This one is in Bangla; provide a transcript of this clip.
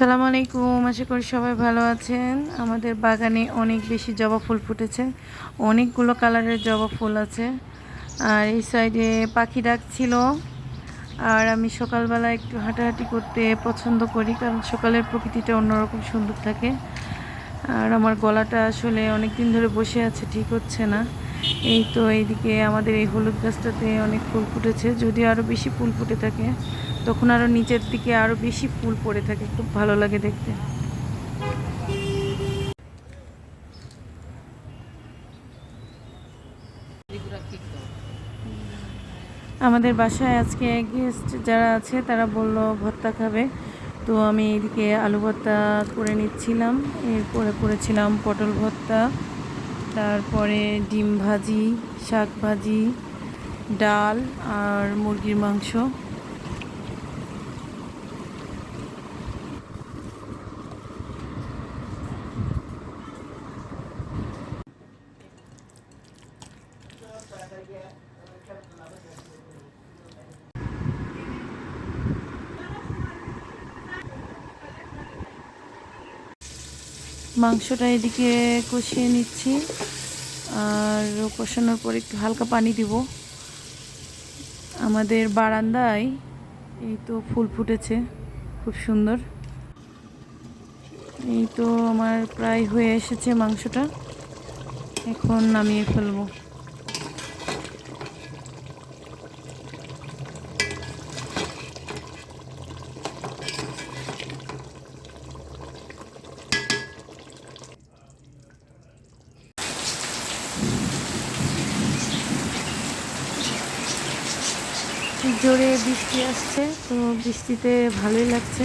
আসসালামু আলাইকুম। আশা করি সবাই ভালো আছেন। আমাদের বাগানে অনেক বেশি জবা ফুল ফুটেছে। অনেকগুলো কালারের জবা ফুল আছে। আর এই সাইডে পাখি ডাকছিল আর আমি সকালবেলা একটু হাঁটাহাঁটি করতে পছন্দ করি, কারণ সকালের প্রকৃতিটা অন্যরকম সুন্দর থাকে। আর আমার গলাটা আসলে অনেক দিন ধরে বসে আছে, ঠিক হচ্ছে না। এই তো এইদিকে আমাদের এই হলুদ গাছটাতে অনেক ফুল ফুটেছে। যদি আরও বেশি ফুল ফুটে থাকে, তখন আরও নিচের দিকে আরও বেশি ফুল পড়ে থাকে। খুব ভালো লাগে দেখতে। আমাদের বাসায় আজকে গেস্ট যারা আছে, তারা বলল ভর্তা খাবে। তো আমি এদিকে আলু ভর্তা করে নিচ্ছিলাম। এরপরে করেছিলাম পটল ভর্তা। তারপরে ডিম ভাজি শাক ভাজি ডাল আর মুরগির মাংস। মাংসটা এদিকে কষিয়ে নিচ্ছি। আর কষানোর পর একটু হালকা পানি দিব। আমাদের বারান্দায় এই তো ফুল ফুটেছে, খুব সুন্দর। এই তো আমার প্রায় হয়ে এসেছে মাংসটা। এখন নামিয়ে ফেলব। জোরে বৃষ্টি আসছে তো বৃষ্টিতে ভালোই লাগছে।